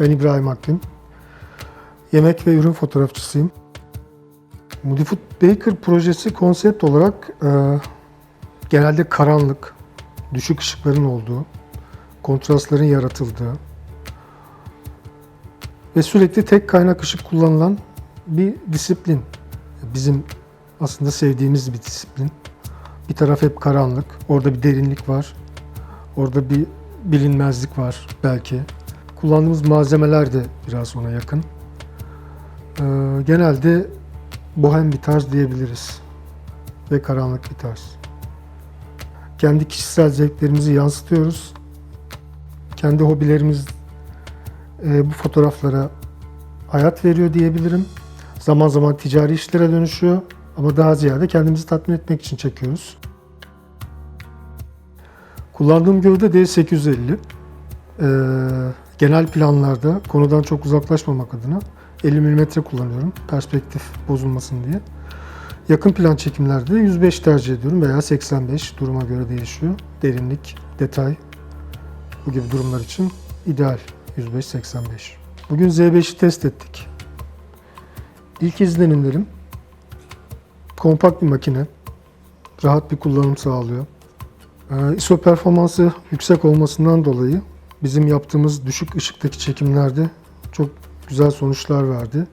Ben İbrahim Akgün. Yemek ve ürün fotoğrafçısıyım. Mudifood Baker projesi konsept olarak e, genelde karanlık, düşük ışıkların olduğu, kontrastların yaratıldığı ve sürekli tek kaynak ışık kullanılan bir disiplin. Bizim aslında sevdiğimiz bir disiplin. Bir taraf hep karanlık, orada bir derinlik var, orada bir bilinmezlik var belki. Kullandığımız malzemeler de biraz ona yakın. Ee, genelde bohem bir tarz diyebiliriz ve karanlık bir tarz. Kendi kişisel zevklerimizi yansıtıyoruz. Kendi hobilerimiz e, bu fotoğraflara hayat veriyor diyebilirim. Zaman zaman ticari işlere dönüşüyor ama daha ziyade kendimizi tatmin etmek için çekiyoruz. Kullandığım gövde D850. Ee, genel planlarda konudan çok uzaklaşmamak adına 50 mm kullanıyorum perspektif bozulmasın diye. Yakın plan çekimlerde 105 tercih ediyorum veya 85 duruma göre değişiyor. Derinlik, detay bu gibi durumlar için ideal 105-85. Bugün Z5'i test ettik. İlk izlenimlerim kompakt bir makine. Rahat bir kullanım sağlıyor. Ee, ISO performansı yüksek olmasından dolayı bizim yaptığımız düşük ışıktaki çekimlerde çok güzel sonuçlar verdi.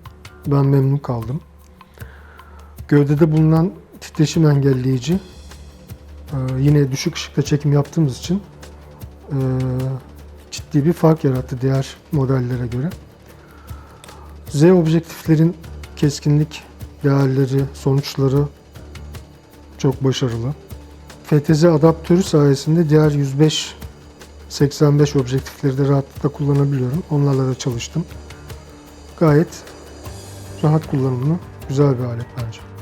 Ben memnun kaldım. Gövdede bulunan titreşim engelleyici e, yine düşük ışıkta çekim yaptığımız için e, ciddi bir fark yarattı diğer modellere göre. Z objektiflerin keskinlik değerleri, sonuçları çok başarılı. FTZ adaptörü sayesinde diğer 105 85 objektifleri de rahatlıkla kullanabiliyorum. Onlarla da çalıştım. Gayet rahat kullanımlı, güzel bir alet bence.